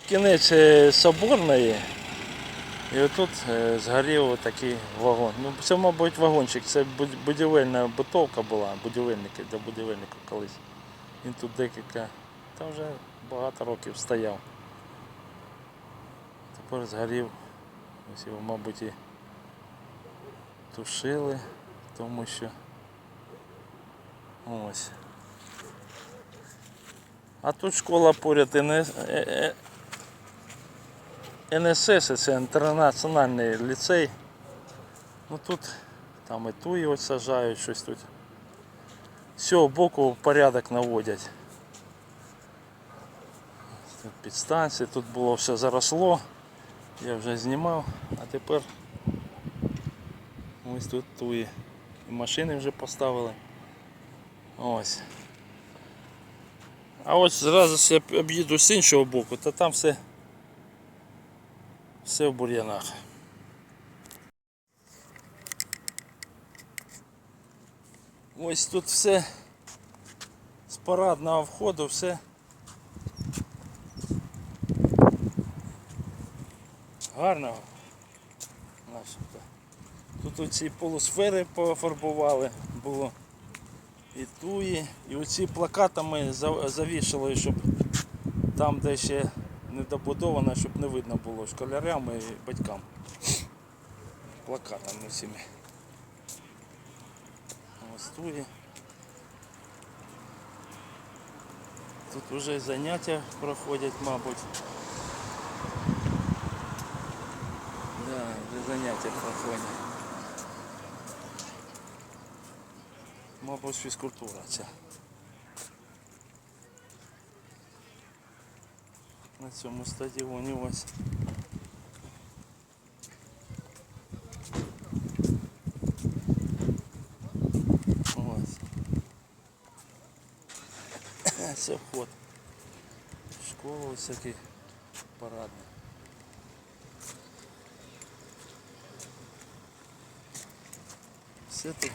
Кінець е, Соборної. І отут е, згорів такий вагон. Ну, це, мабуть, вагончик, це будівельна бутовка була, будівельники для будівельників колись. Він тут декілька, та вже багато років стояв. Тепер згорів. Ось його, мабуть, і тушили, тому що ось. А тут школа поряд і не, е, НСС, це інтернаціональний ліцей. Ну тут там і туї сажають щось тут. З цього боку порядок наводять. Тут підстанції, тут було все заросло. Я вже знімав, а тепер ось тут туї. І машини вже поставили. Ось. А ось зразу я об'їду з іншого боку, то там все, все в бур'янах. Ось тут все з парадного входу, все гарно. Начебто. Тут оці полусфери пофарбували було і туї, і оці плакатами за- завішали, щоб там, де ще не добудовано, щоб не видно було школярям і батькам. Плакатами всіми. Ось туї. Тут вже заняття проходять, мабуть. Да, вже заняття проходять. Мабуть, фізкультура ця. На цьому стадіоні ось. Ось. Це вход. Школа ось такий парадний. Все тут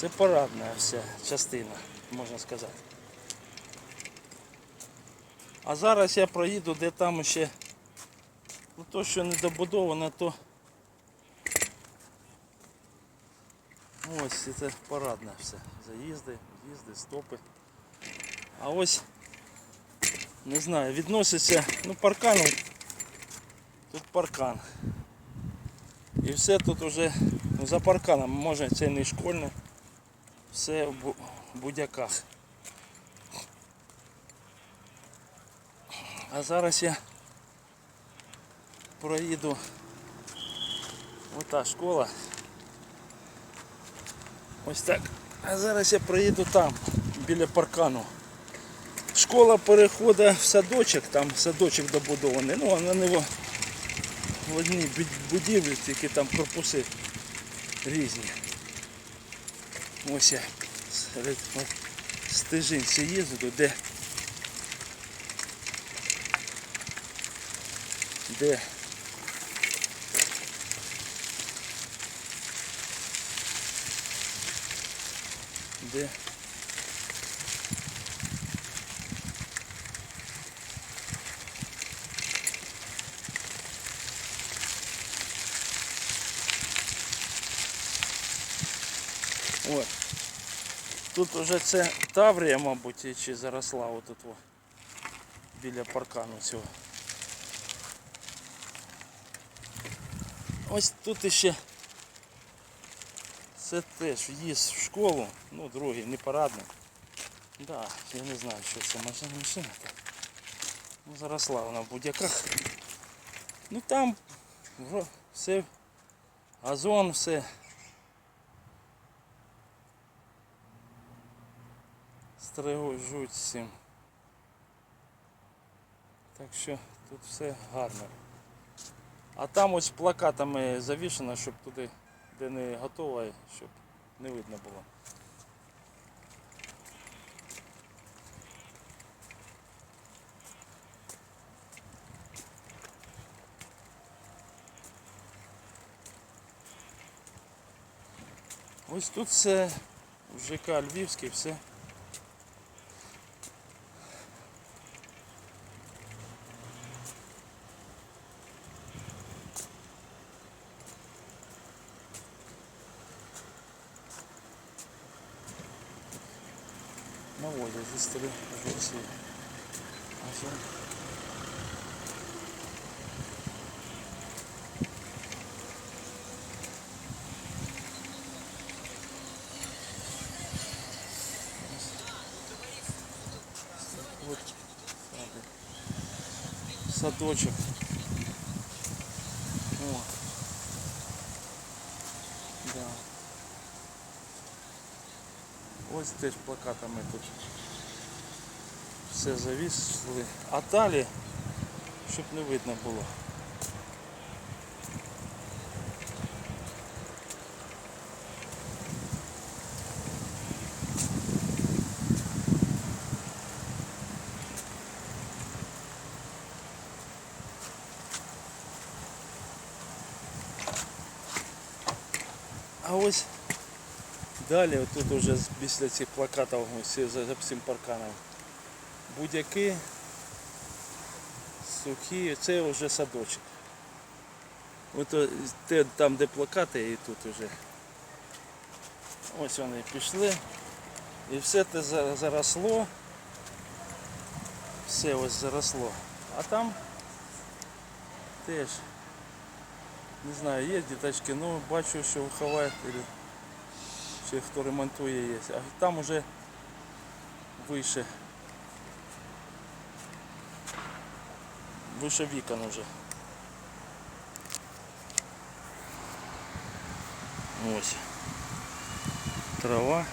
Це парадна вся частина, можна сказати. А зараз я проїду, де там ще ну, то, що не добудовано, то ось це парадна все. Заїзди, в'їзди, стопи. А ось не знаю, відноситься, ну парканом. Тут паркан. І все тут уже ну, за парканом, може це не школьне, все в будяках. А зараз я проїду ота школа. Ось так. А зараз я проїду там, біля паркану. Школа переходить в садочок, там садочок добудований. Ну, вона не в, в одній будівлі, тільки там корпуси різні. Ось я серед стежин все їздити де де де От. Тут уже це Таврія, мабуть, чи заросла отут о, біля паркану цього. Ось тут іще це теж в'їзд в школу, ну другий, не парадний. Да, я не знаю, що це машина машина. Ну, заросла вона в будь-яках. Ну там все, газон, все. Стрижуть всім. Так що тут все гарно. А там ось плакатами завішено, щоб туди, де не готово, щоб не видно було. Ось тут все ЖК Львівський, все. Наводять зі сторони версії. Ось він. Вот сады. Ось теж плакатами тут все завісли. А далі, щоб не видно було. А ось далі тут уже з- після цих плакатів за, всім парканом. Будь-які сухі, це вже садочок. От те, там, де плакати, і тут вже. Ось вони пішли. І все це заросло. Все ось заросло. А там теж. Не знаю, є діточки, ну бачу, що ховають, или чи хто ремонтує є. А там уже вище. Вище вікон уже. Ось. Трава.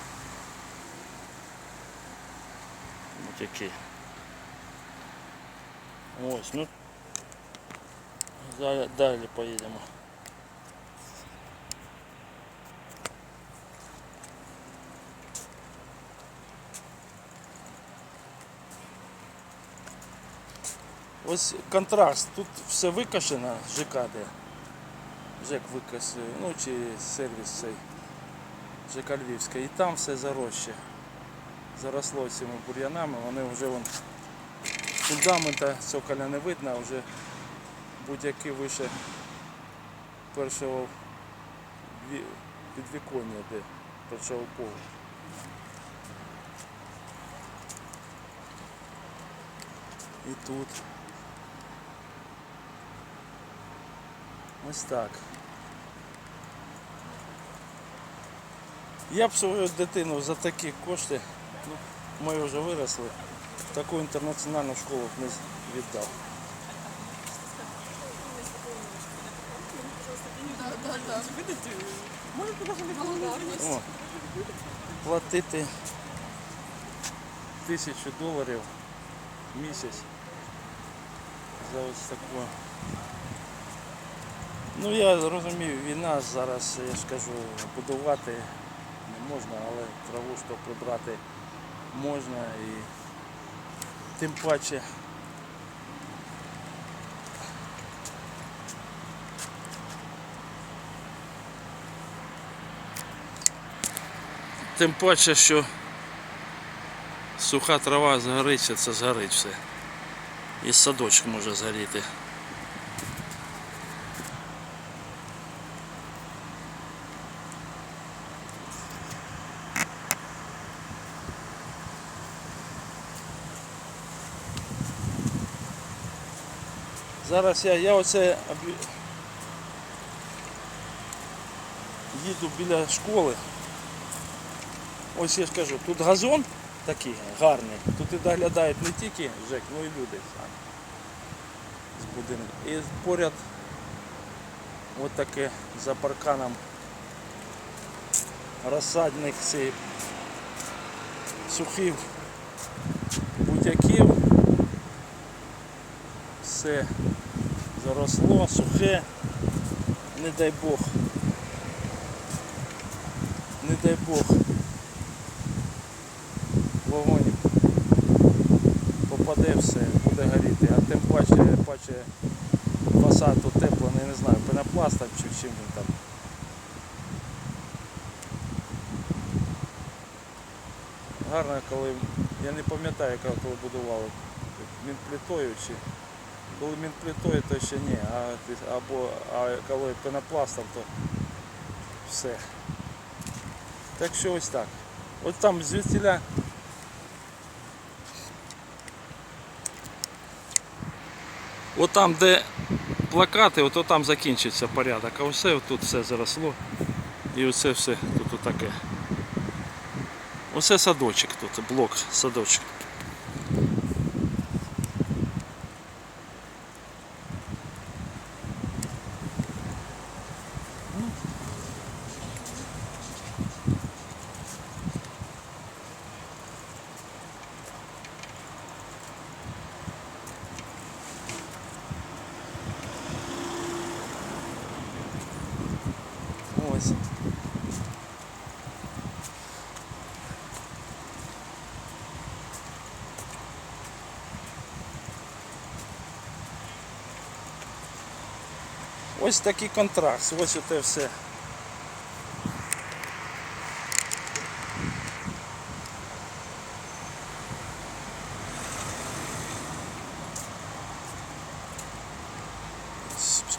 Ось які. Ось, ну. Далі, поїдемо. Ось контраст. Тут все викашено, ЖК де. ЖЕК викасує, ну чи сервіс цей ЖК Львівська. І там все заросше. Заросло цими бур'янами, вони вже вон фундамента цоколя не видно, вже будь-які вище першого ві- підвіконня, де першого поверху. І тут. Ось так. Я б свою дитину за такі кошти, ну, ми вже виросли, в таку інтернаціональну школу б не віддав. О, платити тисячу доларів в місяць за ось таку. Ну я розумію, війна зараз, я ж кажу, будувати не можна, але траву що прибрати можна і тим паче Тим паче, що суха трава згорить, це згорить все. І садочок може згоріти. Зараз я, я оце їду біля школи. Ось я ж кажу, тут газон такий гарний. Тут і доглядають не тільки ЖЕК, ну і люди самі з будинку. І поряд от таке за парканом розсадник цей сухих будяків. Все заросло, сухе, не дай Бог. Не дай Бог. Вогонь попаде все, буде горіти, а тим паче, паче фасад тут тепло, не знаю, пенопластом чи чим він там. гарно, коли я не пам'ятаю, коли будували мінплітою чи коли мінплітою, то ще ні, а або а коли пенопластом, то все. Так що ось так. От там звідсіля От там, де плакати, от там закінчиться порядок, а усе тут все заросло. І оце все тут отаке. Оце садочок тут, блок садочок. Ось. Ось такий контраст, ось оте все.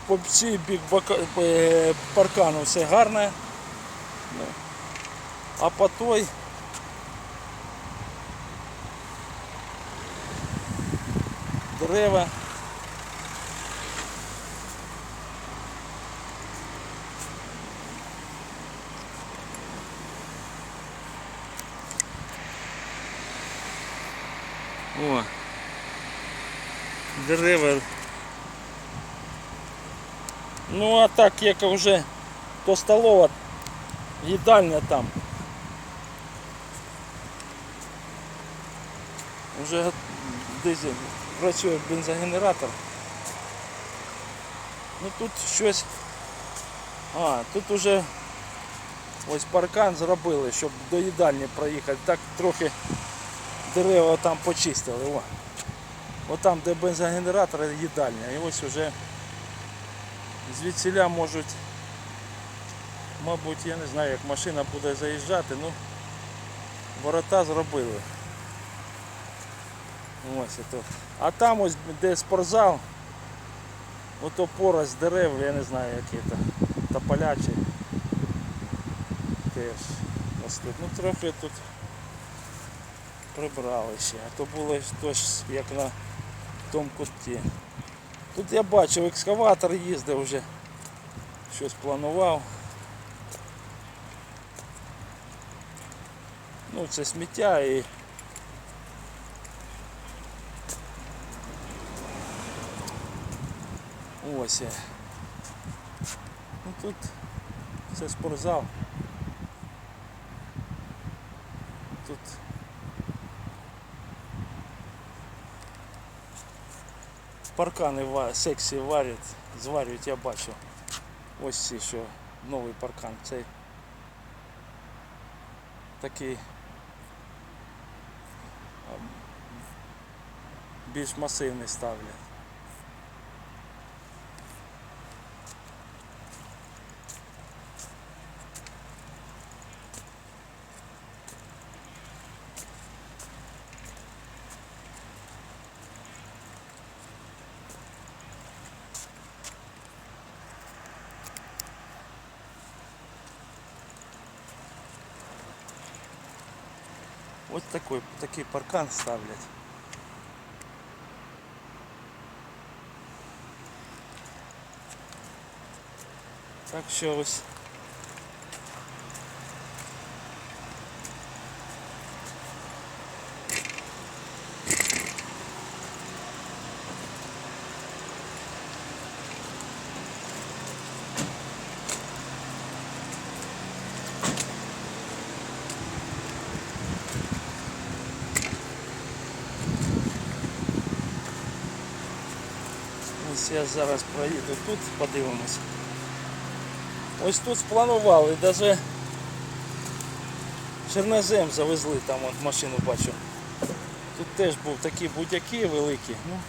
По цій бік е, паркану все гарне. Ну, А по той дерева. О, дерева. Ну а так як вже то столова їдальня там. Го- десь працює бензогенератор. Ну тут щось. А, тут уже ось паркан зробили, щоб до їдальні проїхати. Так трохи дерева там почистили. О. От там, де бензогенератор, їдальня. І ось уже звідсіля можуть, мабуть, я не знаю, як машина буде заїжджати, ну ворота зробили. Ось ото. А там ось де спортзал, ото порость дерев, я не знаю які то, тополячі. Теж ростуть. Ну трохи тут прибрали ще, а то було тож як на тому куті. Тут я бачив, екскаватор їздив вже, щось планував. Ну це сміття і ось. Ну тут це спортзал. Тут паркани сексі варять, зварюють, я бачу. Ось ці, що новий паркан. Цей такий більш масивний ставлять. Ось такий, такий паркан ставлять. Так що ось. Я зараз проїду тут, подивимось. Ось тут спланували, навіть чорнозем завезли, там от машину бачу. Тут теж був такі будяки великі. Ну,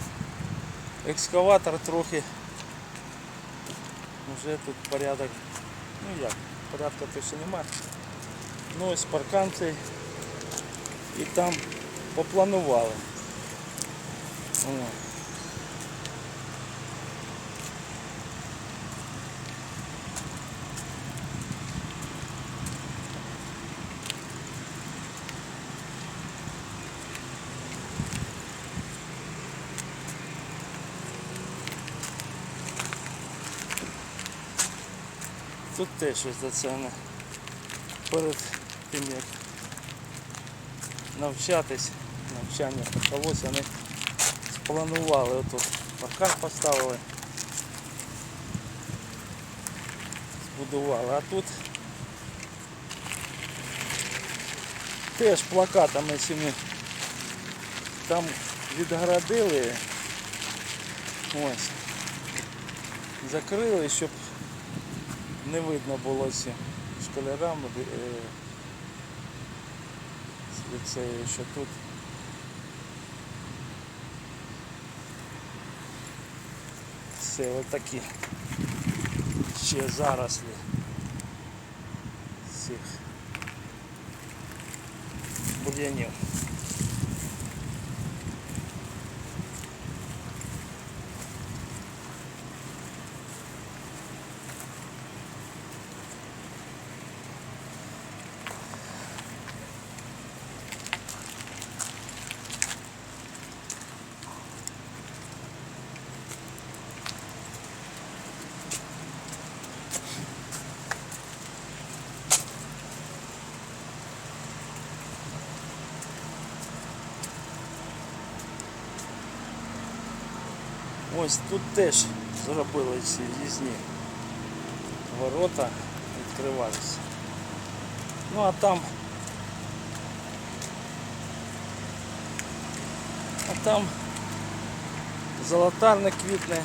екскаватор трохи. Вже тут порядок. Ну як, порядка то ще нема. Ну ось паркан цей. і там попланували. О. Тут теж це не перед тим як навчатись, навчання почалося, вони спланували отут паркан поставили, збудували, а тут теж плакатами цими там відгородили, ось, закрили, щоб не видно було школярам е, ліцею, що тут все отакі ще зарослі цих бур'янів. Ось тут теж зробили ці в'їзні ворота, відкривалися. Ну а там а там золотарне квітне.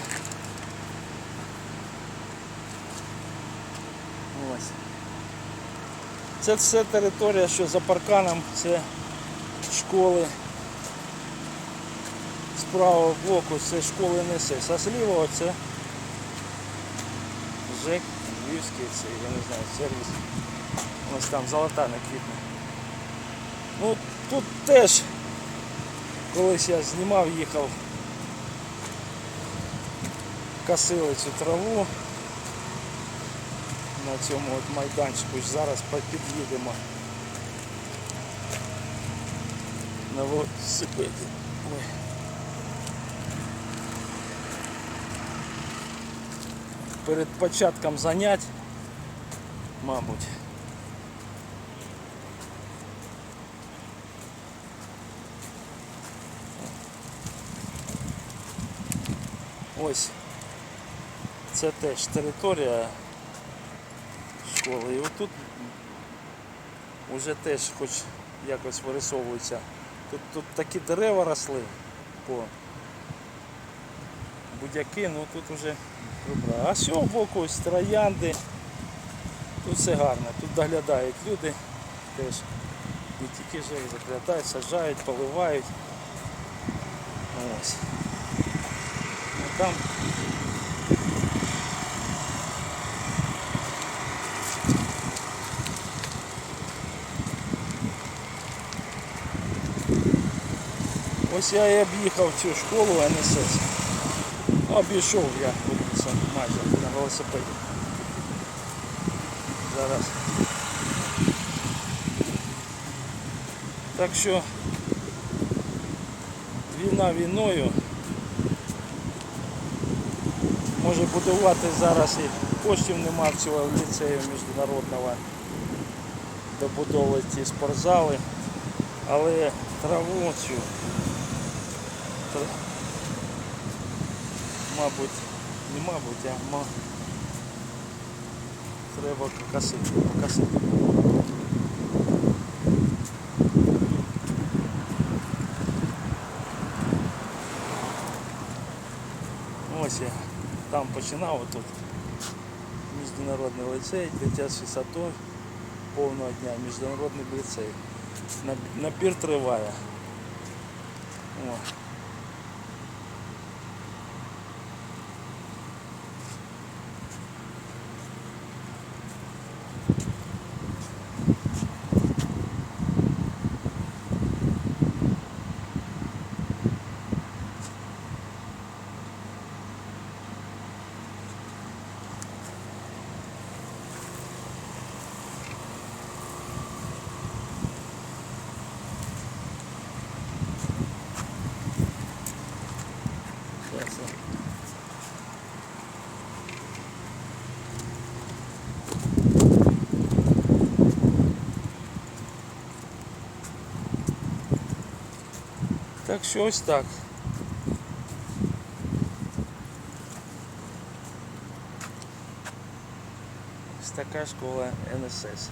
Ось. Це все територія, що за парканом, це школи правого боку це школи несе. Со злівого це ЖЕК, Львівський, це, я не знаю, сервіс. Ось там золота не квітне. Ну тут теж колись я знімав, їхав, косили цю траву на цьому от майданчику. Зараз під'їдемо на велосипеді. Ой. Перед початком занять, мабуть. Ось це теж територія школи. І отут вже теж хоч якось вирисовується. Тут, тут такі дерева росли по будь-які, ну тут вже Добре. А з цього боку ось троянди. Тут все гарно. Тут доглядають люди. Теж не тільки живуть, доглядають, саджають, поливають. Ось. Ну, там Ось я і об'їхав цю школу НСС. Обійшов я майже на велосипеді. Зараз. Так що війна війною може будувати зараз і коштів нема цього ліцею міжнародного добудови ті спортзали, але траву цю мабуть, не мабуть, а ма... треба покосити, покосити. Ось я там починав тут міжнародний лицей, дитячий садок повного дня, міжнародний ліцей. Наб- Набір триває. О. Так що ось так. Ось така школа НСС.